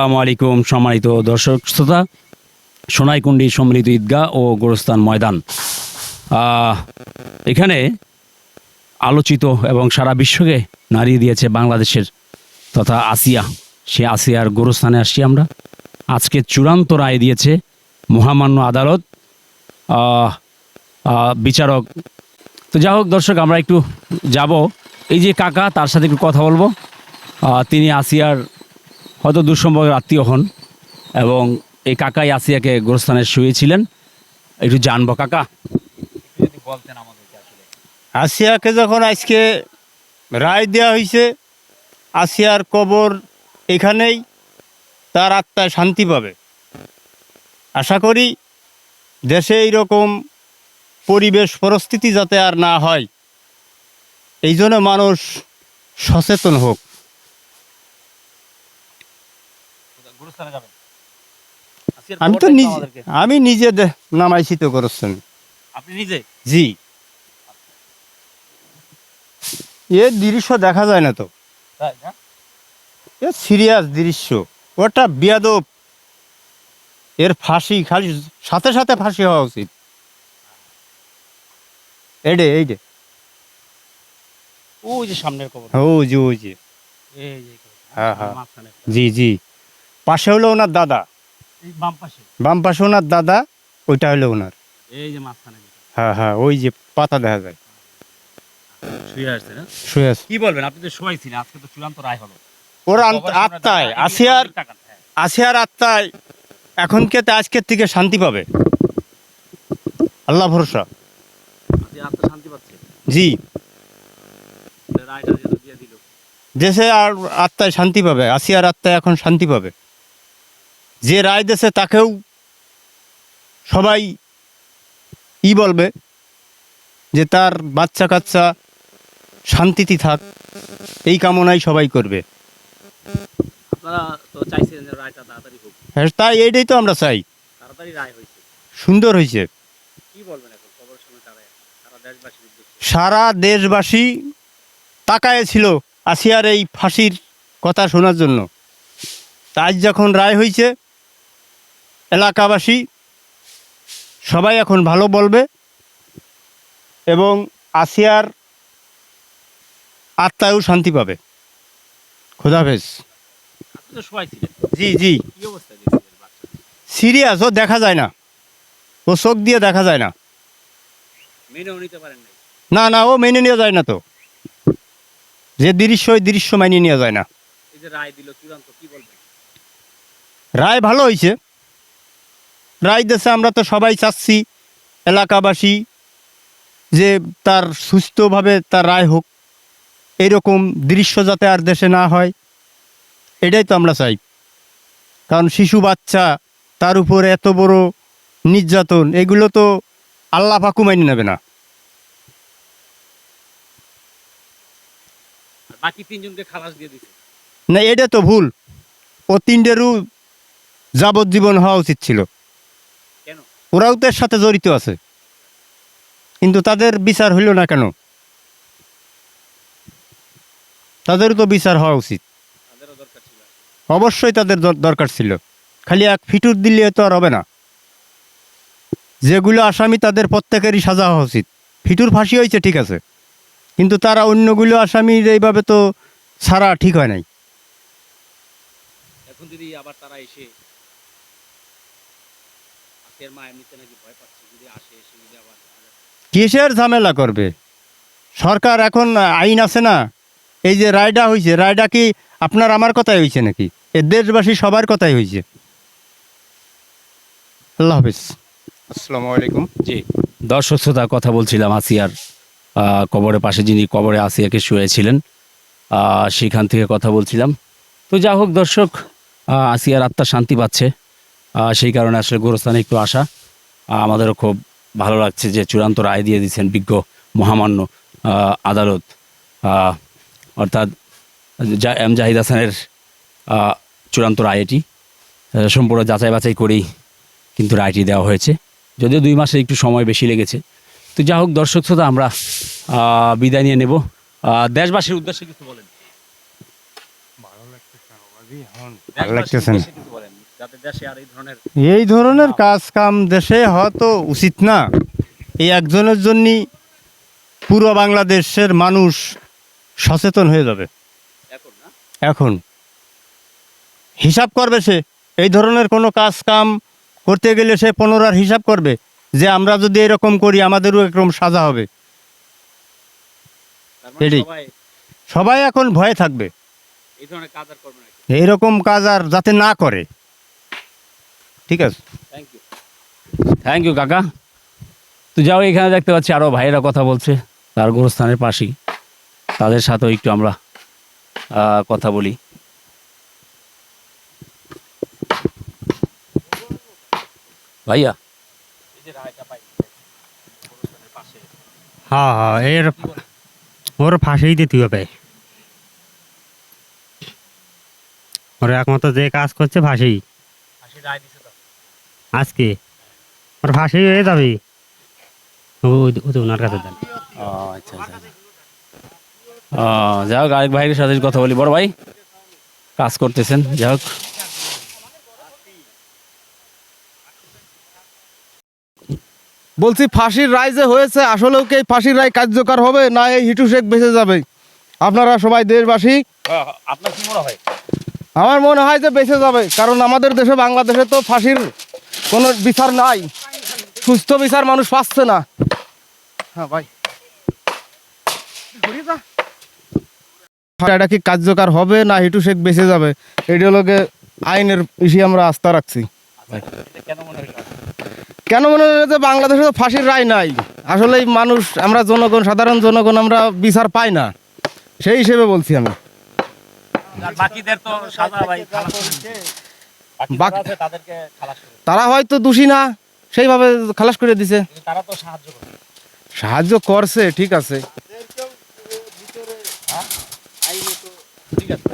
আসসালামু আলাইকুম সম্মানিত দর্শক শ্রোতা। সোনাইকুণ্ডি সম্মিলিত ঈদগাহ ও গোরস্থান ময়দান। এখানে আলোচিত এবং সারা বিশ্বকে নাড়িয়ে দিয়েছে বাংলাদেশের তথা আসিয়া। সে আসিয়ার গোরস্থানে আসছি আমরা। আজকে চূড়ান্ত রায় দিয়েছে মহামান্য আদালত। বিচারক। তো যাই হোক দর্শক, আমরা একটু যাব। এই যে কাকা, তার সাথে একটু কথা বলব। তিনি আসিয়ার হয়তো দুঃসম্পর্কের আত্মীয় হন এবং এই কাকাই আসিয়াকে গোরস্থানে শুয়েছিলেন। একটু জানব কাকা। যদি বলতেন আমাদেরকে আসলে। আসিয়াকে যখন আজকে রায় দেওয়া হয়েছে আসিয়ার কবর এখানেই তার আত্মায় শান্তি পাবে। আশা করি দেশে এইরকম পরিবেশ পরিস্থিতি যাতে আর না হয় এই জন্য মানুষ সচেতন হোক। গোরস্থানে যাবেন। আমি তো নিজে আমি নিজে নামাইছি তো আপনি নিজে? জি। এ দৃশ্য দেখা যায় না তো। তাই না? এ সিরিয়াস দৃশ্য। ওটা বিয়াদব। এর ফাঁসি খালি সাথে সাথে ফাঁসি হওয়া উচিত। এইডে এইডে ওই যে সামনের কবর ও জি ও জি। এই যে হ্যাঁ, হ্যাঁ। জি জি। পাশে হলো ওনার দাদা। বাম পাশে। বাম পাশে ওনার দাদা ওইটা হলো ওনার। এই যে মাঝখানে হ্যাঁ হ্যাঁ ওই যে পাতা দেখা যায়। শুয়ে আসছে না? শুয়ে আছে। কি বলবেন আপনি তো শোয়াই ছিলেন আজকে তো চূড়ান্ত রায় হলো। ওর আন্ত- কবরের সামনে আত্মায় দাঁড়ায়, আসিয়ার এই টাকা, হ্যাঁ। আসিয়ার আত্মায় এখন কে আজকের থেকে শান্তি পাবে? আল্লাহ ভরসা। শান্তি পাচ্ছে? জি। দেশে আর আত্মায় শান্তি পাবে আসিয়ার আত্মায় এখন শান্তি পাবে। যে রায় দেশে তাকেও সবাই ই বলবে যে তার বাচ্চা কাচ্চা শান্তিতে থাক এই কামনাই সবাই করবে। হ্যাঁ, তাই এইটাই তো আমরা চাই। সুন্দর হয়েছে। সারা দেশবাসী তাকায় ছিল আসিয়ার এই ফাঁসির কথা শোনার জন্য। তাই যখন রায় হয়েছে এলাকাবাসী সবাই এখন ভালো বলবে এবং আসিয়ার আত্মায়ও শান্তি পাবে। খোদাফেজ জি জি। সিরিয়াস ও দেখা যায় না। ও চোখ দিয়ে দেখা যায় না। না না ও মেনে নেওয়া যায় না তো। যে দৃশ্য ওই দৃশ্য মেনে নেওয়া যায় না। রায় ভালো হয়েছে রায় দেশে আমরা তো সবাই চাচ্ছি এলাকাবাসী যে তার সুস্থভাবে তার রায় হোক। এরকম দৃশ্য যাতে আর দেশে না হয় এটাই তো আমরা চাই। কারণ শিশু বাচ্চা তার উপর এত বড় নির্যাতন এগুলো তো আল্লাহ পাকু মাইনে নেবে না। বাকি তিনজনকে খালাস দিয়ে দিছে। না এটা তো ভুল। ও তিনটেরও যাবজ্জীবন হওয়া উচিত ছিল। ওরাও তো এর সাথে জড়িত আছে। কিন্তু তাদের বিচার হইল না কেন? তাদেরও তো বিচার হওয়া উচিত। অবশ্যই তাদের দর- দরকার ছিল। খালি এক ফিটুর দিলে তো আর হবে না। যেগুলো আসামি তাদের প্রত্যেকেরই সাজা হওয়া উচিত। ফিটুর ফাঁসি হয়েছে ঠিক আছে। কিন্তু তারা অন্যগুলো আসামির এইভাবে তো ছাড়া ঠিক হয় নাই। এখন যদি আবার তারা এসে আজকের মা এমনিতে নাকি ভয় পাচ্ছে যদি আসে এসে যদি আবার কিসের ঝামেলা করবে? সরকার এখন আইন আছে না? এই যে রায়ডা হয়েছে রায়ডা কি আপনার আমার কথাই হয়েছে নাকি? এ দেশবাসী সবার কথাই হয়েছে আল্লাহ হাফিজ। আসসালামু আলাইকুম। জি দর্শক শ্রোতা কথা বলছিলাম আসিয়ার আহ, কবরের পাশে যিনি কবরে আসিয়াকে শুয়েছিলেন আহ, সেখান থেকে কথা বলছিলাম। তো যা হোক দর্শক আহ, আসিয়ার আত্মা শান্তি পাচ্ছে। সেই কারণে আসলে গোরস্থানে একটু আসা। আমাদেরও খুব ভালো লাগছে যে চূড়ান্ত রায় দিয়ে দিচ্ছেন বিজ্ঞ মহামান্য আদালত। অর্থাৎ এম জাহিদ হাসানের চূড়ান্ত রায় এটি। সম্পূর্ণ যাচাই বাছাই করেই কিন্তু রায়টি দেওয়া হয়েছে। যদিও দুই মাসে একটু সময় বেশি লেগেছে। তো যা হোক, দর্শক শ্রোতা, আমরা বিদায় নিয়ে নেব। দেশবাসীর উদ্দেশ্যে কিছু বলেন ভালো লাগতেছে না। যাতে দেশে আর এই ধরনের কাজ কাম দেশে হয়তো উচিত না। এই একজনের জন্যই পুরো বাংলাদেশের মানুষ সচেতন হয়ে যাবে। এখন হিসাব করবে সে। এই ধরনের কোনো কাজ কাম করতে গেলে সে পুনরার হিসাব করবে যে আমরা যদি এরকম করি আমাদেরও এরকম সাজা হবে। মানে সবাই এখন ভয়ে থাকবে। এইরকম কাজ আর যাতে না করে। ঠিক আছে? থ্যাংক ইউ থ্যাংক ইউ কাকা। তো যাও এখানে দেখতে পাচ্ছি আরও ভাইয়েরা কথা বলছে। তার গোরস্থানের পাশেই। তাদের সাথেও একটু আমরা আহ, কথা বলি। ভাইয়া? হ্যাঁ হ্যাঁ এর ওর ফাঁসিই দিতে হবে। ওর একমাত্র যে কাজ করছে ফাঁসি। আজকে। ওর ফাঁসি হয়ে যাবে। ওনার কাছে দেন ও আচ্ছা আচ্ছা আচ্ছা। যাই হোক আরেক ভাইয়ের সাথে কথা বলি। বড় ভাই কাজ করতেছেন যাই হোক। বলছি ফাঁসির রায় যে হয়েছে আসলেও কি ফাঁসির রায় কার্যকর হবে না এই হিটু শেখ বেঁচে যাবে? আপনারা সবাই দেশবাসী আপনার কি মনে হয়? আমার মনে হয় যে বেঁচে যাবে কারণ আমাদের দেশে বাংলাদেশে তো ফাঁসির কোনো বিচার নাই। সুস্থ বিচার মানুষ পাচ্ছে না। হ্যাঁ ভাই। এটা কি কার্যকর হবে না হিটু শেখ বেঁচে যাবে? এডিওলগে আইনের ইসি আমরা আস্থা রাখছি। কেন মনে হয় যে বাংলাদেশে তো ফাঁসির রায় নাই? আসলে মানুষ আমরা জনগণ সাধারণ জনগণ আমরা বিচার পাই না। সেই হিসেবে বলছি আমি। বাকিদের তো সাজা ভাই তাদেরকে খালাস তারা হয়তো দোষী না সেইভাবে খালাস করে দিছে। তারা তো সাহায্য করে সাহায্য করছে ঠিক আছে। ঠিক আছে।